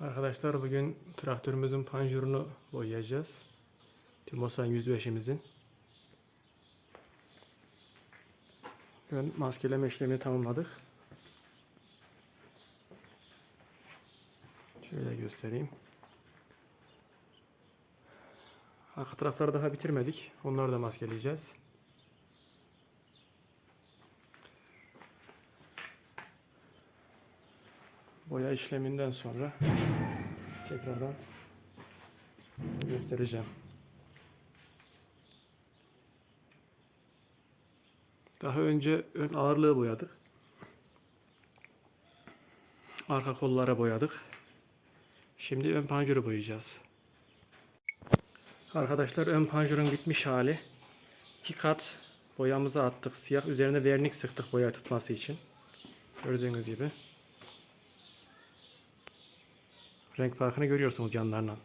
Arkadaşlar bugün traktörümüzün panjurunu boyayacağız. Timosan 105'imizin. Ön maskeleme işlemini tamamladık. Şöyle göstereyim. Arka tarafları daha bitirmedik. Onları da maskeleyeceğiz. Boya işleminden sonra tekrardan göstereceğim. Daha önce ön ağırlığı boyadık. Arka kollara boyadık. Şimdi ön panjuru boyayacağız. Arkadaşlar ön panjurun bitmiş hali. İki kat boyamızı attık. Siyah üzerine vernik sıktık boya tutması için. Gördüğünüz gibi. Renk farkını görüyorsunuz yanlarından.